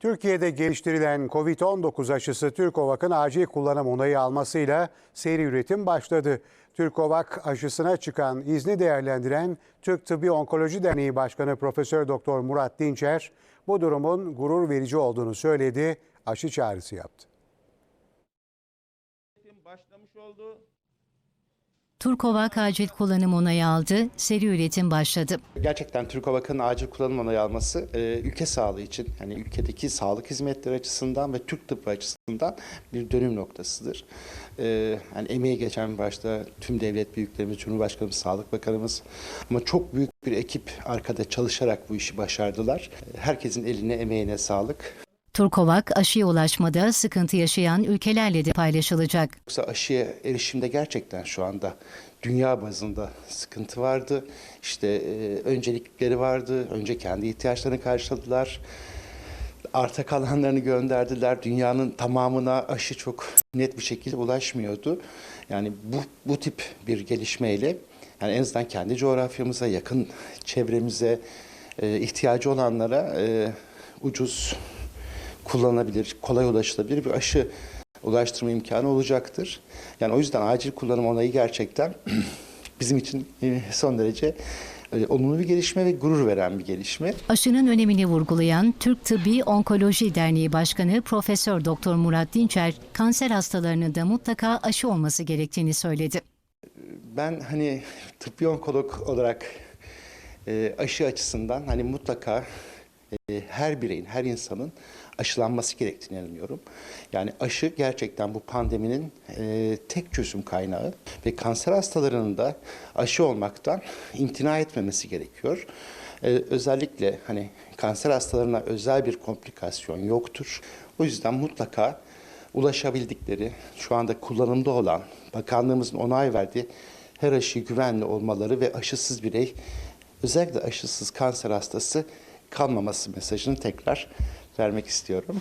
Türkiye'de geliştirilen Covid-19 aşısı Türkovak'ın acil kullanım onayı almasıyla seri üretim başladı. Türkovak aşısına çıkan izni değerlendiren Türk Tıbbi Onkoloji Derneği Başkanı Profesör Doktor Murat Dinçer bu durumun gurur verici olduğunu söyledi, aşı çağrısı yaptı. başlamış oldu. Turkovak acil kullanım onayı aldı, seri üretim başladı. Gerçekten Türk Havak'ın acil kullanım onayı alması e, ülke sağlığı için, yani ülkedeki sağlık hizmetleri açısından ve Türk tıbbı açısından bir dönüm noktasıdır. E, yani emeği geçen başta tüm devlet büyüklerimiz, Cumhurbaşkanımız, Sağlık Bakanımız ama çok büyük bir ekip arkada çalışarak bu işi başardılar. Herkesin eline, emeğine sağlık. Turkovak aşıya ulaşmada sıkıntı yaşayan ülkelerle de paylaşılacak. Yoksa aşıya erişimde gerçekten şu anda dünya bazında sıkıntı vardı. İşte e, öncelikleri vardı. Önce kendi ihtiyaçlarını karşıladılar. Arta kalanlarını gönderdiler. Dünyanın tamamına aşı çok net bir şekilde ulaşmıyordu. Yani bu, bu tip bir gelişmeyle yani en azından kendi coğrafyamıza, yakın çevremize e, ihtiyacı olanlara e, ucuz kullanılabilir, kolay ulaşılabilir bir aşı ulaştırma imkanı olacaktır. Yani o yüzden acil kullanım onayı gerçekten bizim için e, son derece e, olumlu bir gelişme ve gurur veren bir gelişme. Aşının önemini vurgulayan Türk Tıbbi Onkoloji Derneği Başkanı Profesör Doktor Murat Dinçer, kanser hastalarının da mutlaka aşı olması gerektiğini söyledi. Ben hani tıbbi onkolog olarak e, aşı açısından hani mutlaka e, her bireyin, her insanın aşılanması gerektiğini inanıyorum. Yani aşı gerçekten bu pandeminin e, tek çözüm kaynağı ve kanser hastalarının da aşı olmaktan imtina etmemesi gerekiyor. E, özellikle hani kanser hastalarına özel bir komplikasyon yoktur. O yüzden mutlaka ulaşabildikleri, şu anda kullanımda olan, bakanlığımızın onay verdiği her aşı güvenli olmaları ve aşısız birey, özellikle aşısız kanser hastası kalmaması mesajını tekrar vermek istiyorum.